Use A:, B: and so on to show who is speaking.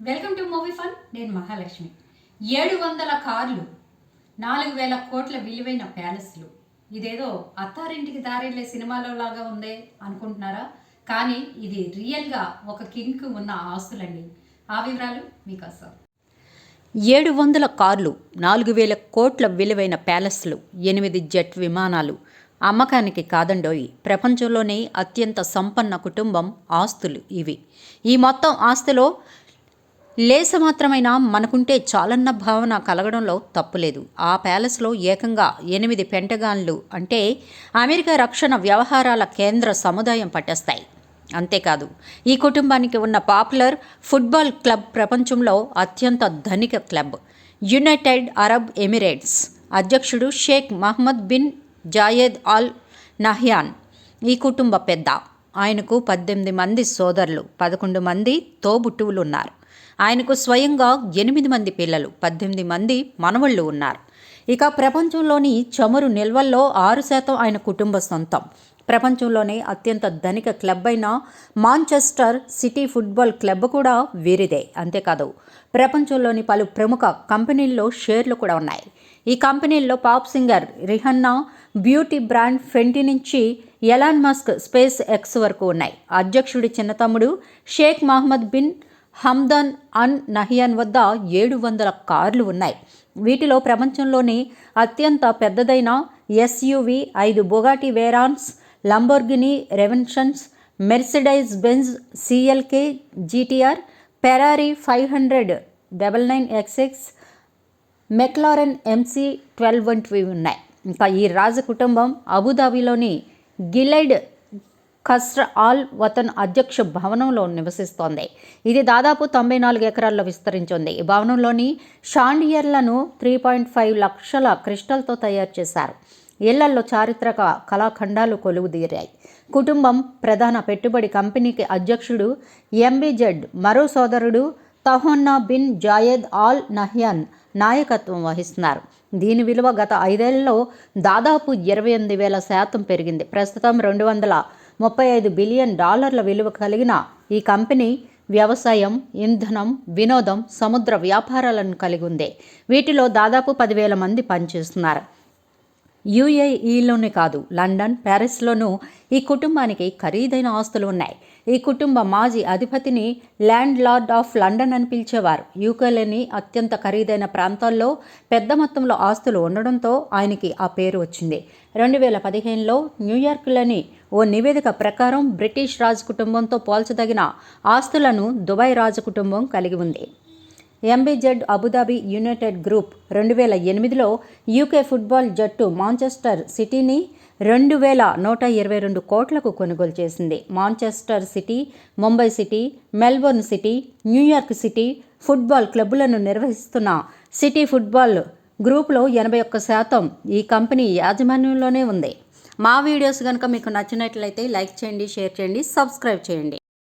A: Welcome to movie fun నేను మహాలక్ష్మి. ఏడు వందల కార్లు నాలుగు వేల కోట్ల విలువైన ప్యాలెస్లు. ఇదేదో అత్తారింటికి దారిల్లే సినిమాలో లాగా ఉందే అనుకుంటున్నారా? కానీ ఇది రియల్గా ఒక కింగ్కు ఉన్న ఆస్తులండి. ఆ వివరాలు మీకోసం
B: ఏడు వందల కార్లు నాలుగు వేల కోట్ల విలువైన ప్యాలెస్లు ఎనిమిది జెట్ విమానాలు. అమ్మకానికి కాదండోయి ప్రపంచంలోనే అత్యంత సంపన్న కుటుంబం ఆస్తులు ఇవి. ఈ మొత్తం ఆస్తిలో లేస మాత్రమైనా మనకుంటే చాలన్న భావన కలగడంలో తప్పులేదు ఆ ప్యాలెస్లో ఏకంగా ఎనిమిది పెంటగాన్లు అంటే అమెరికా రక్షణ వ్యవహారాల కేంద్ర సముదాయం పట్టేస్తాయి. అంతేకాదు ఈ కుటుంబానికి ఉన్న పాపులర్ ఫుట్బాల్ క్లబ్ ప్రపంచంలో అత్యంత ధనిక క్లబ్. యునైటెడ్ అరబ్ ఎమిరేట్స్ అధ్యక్షుడు Sheikh Mohammed bin Zayed Al Nahyan. ఈ కుటుంబ పెద్ద. ఆయనకు పద్దెనిమిది మంది సోదరులు పదకొండు మంది తోబుట్టువులు ఉన్నారు ఆయనకు స్వయంగా ఎనిమిది మంది పిల్లలు పద్దెనిమిది మంది మనవళ్ళు ఉన్నారు. ఇక ప్రపంచంలోని చమురు నిల్వల్లో ఆరు శాతం ఆయన కుటుంబ సొంతం. ప్రపంచంలోనే అత్యంత ధనిక క్లబ్ అయిన మాంచెస్టర్ సిటీ ఫుట్బాల్ క్లబ్ కూడా వీరిదే. అంతేకాదు ప్రపంచంలోని పలు ప్రముఖ కంపెనీల్లో షేర్లు కూడా ఉన్నాయి. ఈ కంపెనీల్లో pop singer Rihanna beauty brand Fenty నుంచి ఎలాన్ మస్క్ స్పేస్ ఎక్స్ వరకు ఉన్నాయి. అధ్యక్షుడి చిన్న తమ్ముడు Sheikh Mohammed bin Hamdan Al Nahyan వద్ద ఏడు వందల కార్లు ఉన్నాయి. వీటిలో ప్రపంచంలోని అత్యంత పెద్దదైన ఎస్యువి ఐదు Bugatti Veyrons Lamborghini Reventons Mercedes Benz CLK GTR Ferrari five hundred double nine XX McLaren MC twelve వంటివి ఉన్నాయి. ఇంకా ఈ రాజ కుటుంబం అబుదాబిలోని గిలైడ్ ఖస్ర ఆల్ వతన్ అధ్యక్ష భవనంలో నివసిస్తోంది. ఇది దాదాపు తొంభై నాలుగు ఎకరాల్లో విస్తరించింది. ఈ భవనంలోని షాండియర్లను త్రీ పాయింట్ ఫైవ్ లక్షల క్రిస్టల్తో తయారు చేశారు. ఇళ్ళల్లో చారిత్రక కళాఖండాలు కొలువుదీరాయి. కుటుంబం ప్రధాన పెట్టుబడి కంపెనీకి అధ్యక్షుడు ఎంబిజెడ్ మరో సోదరుడు Tahnoun bin Zayed Al Nahyan నాయకత్వం వహిస్తున్నారు. దీని విలువ గత ఐదేళ్ళలో దాదాపు ఇరవై ఎనిమిది వేల శాతం పెరిగింది. ప్రస్తుతం రెండు వందల ముప్పై ఐదు బిలియన్ డాలర్ల విలువ కలిగిన ఈ కంపెనీ వ్యవసాయం ఇంధనం వినోదం సముద్ర వ్యాపారాలను కలిగి ఉంది. వీటిలో దాదాపు పదివేల మంది పనిచేస్తున్నారు. యుఏఈలోనే కాదు లండన్ ప్యారిస్లోనూ ఈ కుటుంబానికి ఖరీదైన ఆస్తులు ఉన్నాయి. ఈ కుటుంబ మాజీ అధిపతిని ల్యాండ్ లార్డ్ ఆఫ్ లండన్ అని పిలిచేవారు. యూకేలోని అత్యంత ఖరీదైన ప్రాంతాల్లో పెద్ద మొత్తంలో ఆస్తులు ఉండడంతో ఆయనకి ఆ పేరు వచ్చింది. రెండు వేల పదిహేనులో న్యూయార్క్లోని ఓ నివేదిక ప్రకారం బ్రిటిష్ రాజ కుటుంబంతో పోల్చదగిన ఆస్తులను దుబాయ్ రాజ కుటుంబం కలిగి ఉంది. ఎంబీజెడ్ అబుదాబి యునైటెడ్ గ్రూప్ రెండు వేల ఎనిమిదిలో యూకే ఫుట్బాల్ జట్టు మాంచెస్టర్ సిటీని రెండు వేల నూట ఇరవై రెండు కోట్లకు కొనుగోలు చేసింది. Manchester city Mumbai city Melbourne city New York city football క్లబ్బులను నిర్వహిస్తున్న సిటీ ఫుట్బాల్ గ్రూప్లో ఎనభై ఒక్క శాతం ఈ కంపెనీ యాజమాన్యంలోనే ఉంది. మా వీడియోస్ కనుక మీకు నచ్చినట్లయితే లైక్ చేయండి షేర్ చేయండి సబ్స్క్రైబ్ చేయండి.